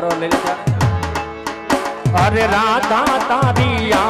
હારો લઈ અરે રાધા તારી આ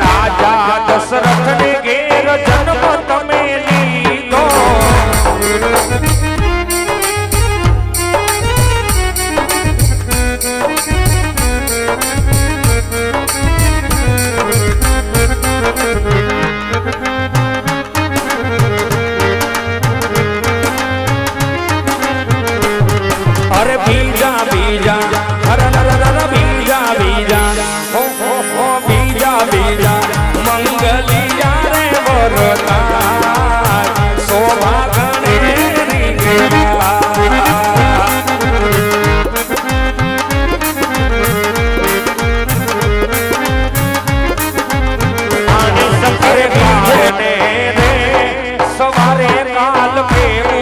રાજા દશરથ કાલ મેળે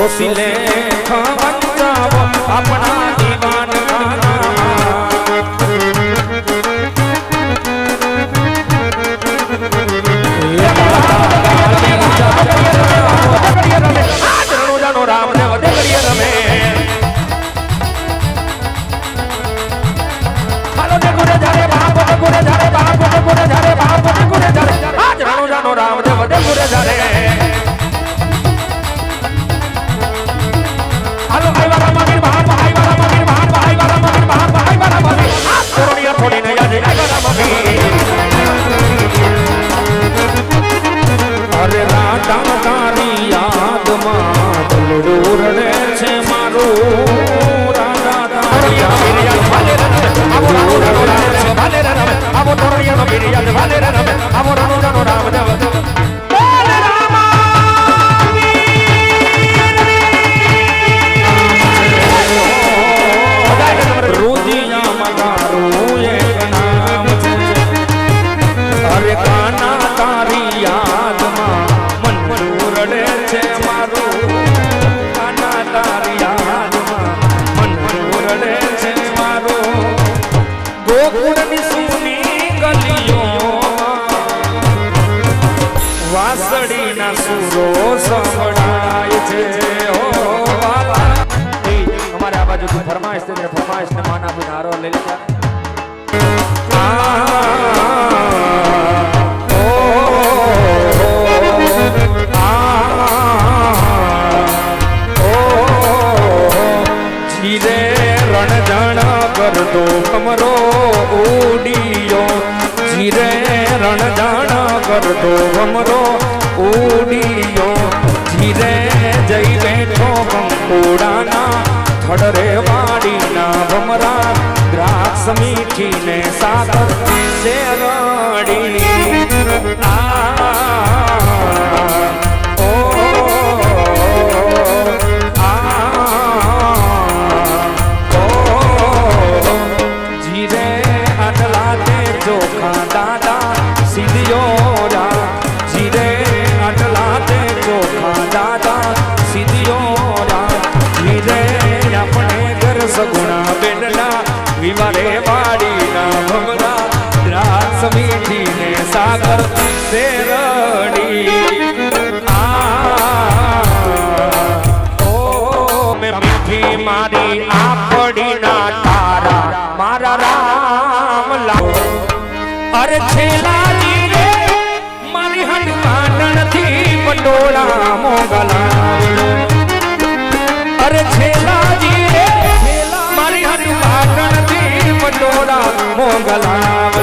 શોષી લે ખવંતાવો આપણા no piriya de vale સુરો સંભળાય છે. અમારે આ બાજુ ફરમાઈશ ફરમાઈશ ને માના બુધારો લઈ લીધા થડરે વાડીના ભમરા દ્રાક્ષ મીઠી ને સાગર સાગર શેરડી ઓ મેં મીઠી મારી આપડી ના તારા મારા રામ લાવો અરે છેલાજી રે મારી હનુમાનથી પટોળા મોગલા અરે છેલાજી રે મારી હનુમાનથી પટોળા મોગલા